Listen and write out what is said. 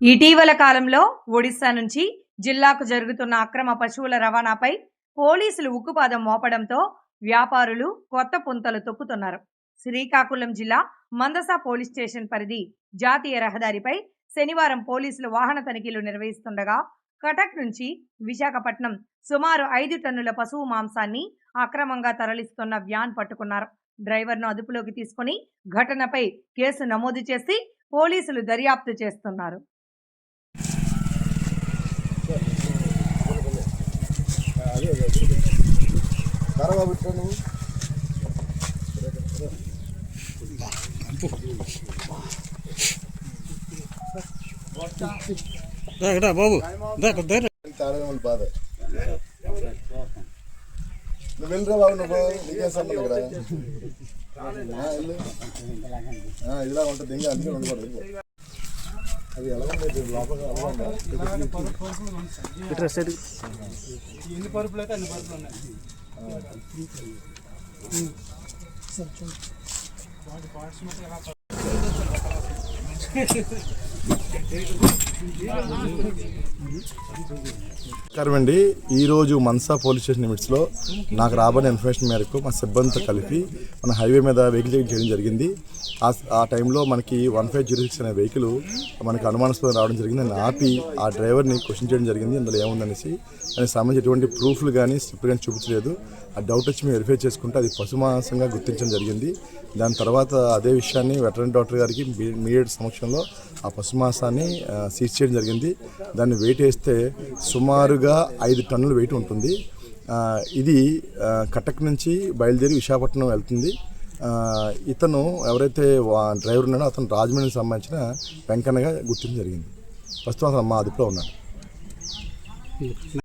ఇటీవల కాలంలో ఒడిశా నుంచి జిల్లాకు జరుగుతున్న అక్రమ పశువుల రవాణాపై పోలీసులు ఉక్కుపాదం మోపడంతో వ్యాపారులు కొత్త పుంతలు తొక్కుతున్నారు. శ్రీకాకుళం జిల్లా మందస పోలీస్ స్టేషన్ పరిధి జాతీయ రహదారిపై శనివారం పోలీసులు వాహన తనిఖీలు నిర్వహిస్తుండగా కటక్ నుంచి విశాఖపట్నం సుమారు ఐదు టన్నుల పశువు మాంసాన్ని అక్రమంగా తరలిస్తున్న వ్యాన్ పట్టుకున్నారు. డ్రైవర్ను అదుపులోకి తీసుకుని ఘటనపై కేసు నమోదు చేసి పోలీసులు దర్యాప్తు చేస్తున్నారు. కరవా బిట్ట నువ్వు రా బాబు దా దగ్గర తాళం వాళ్ళ బాధ నువ్వు వెళ్ళరా బాబు నువ్వు నీకేం సంబంధం ఇక్కడ ఆ, వెళ్ళు. ఆ, ఇలా ఉంటుంది ఇంకా అందుకే ఉండకూడదు అది ఎలా ఉంది లోపల ఎలా ఉందా? ఇట్రా సైడ్. ఎన్ని పరుపులు అయితే అన్ని పరుపులు ఉన్నాయి. నమస్కారం అండి. ఈరోజు మన్సా పోలీస్ స్టేషన్ లిమిట్స్లో నాకు రాబడిన ఇన్ఫర్మేషన్ మేరకు మా సిబ్బందితో కలిపి మన హైవే మీద వెహికల్ చేయడం జరిగింది. ఆ ఆ టైంలో మనకి వన్ ఫైవ్ జీరో సిక్స్ అనే వెహికల్ మనకి అనుమానాస్పదం రావడం జరిగింది. దాన్ని ఆపి ఆ డ్రైవర్ని క్వశ్చన్ చేయడం జరిగింది. అందులో ఏముందనేసి దానికి సంబంధించి ఎటువంటి ప్రూఫ్లు కానీ స్లిప్ కానీ చూపించలేదు. ఆ డౌట్ వచ్చి మేము వెరిఫై చేసుకుంటే అది పశుమాంసంగా గుర్తించడం జరిగింది. దాని తర్వాత అదే విషయాన్ని వెటరన్ డాక్టర్ గారికి మీడియట్ సమక్షంలో ఆ పశుమాంసాన్ని సీజ్ చేయడం జరిగింది. దాన్ని వెయిట్ వేస్తే సుమారుగా ఐదు టన్నుల వెయిట్ ఉంటుంది. ఇది కటక్ నుంచి బయలుదేరి విశాఖపట్నం వెళ్తుంది. ఇతను ఎవరైతే వా- డ్రైవర్ ఉన్నాడో అతను రాజమండ్రికి సంబంధించిన వెంకన్నగా గుర్తించడం జరిగింది. ప్రస్తుతం అతను మా అదుపులో ఉన్నాడు.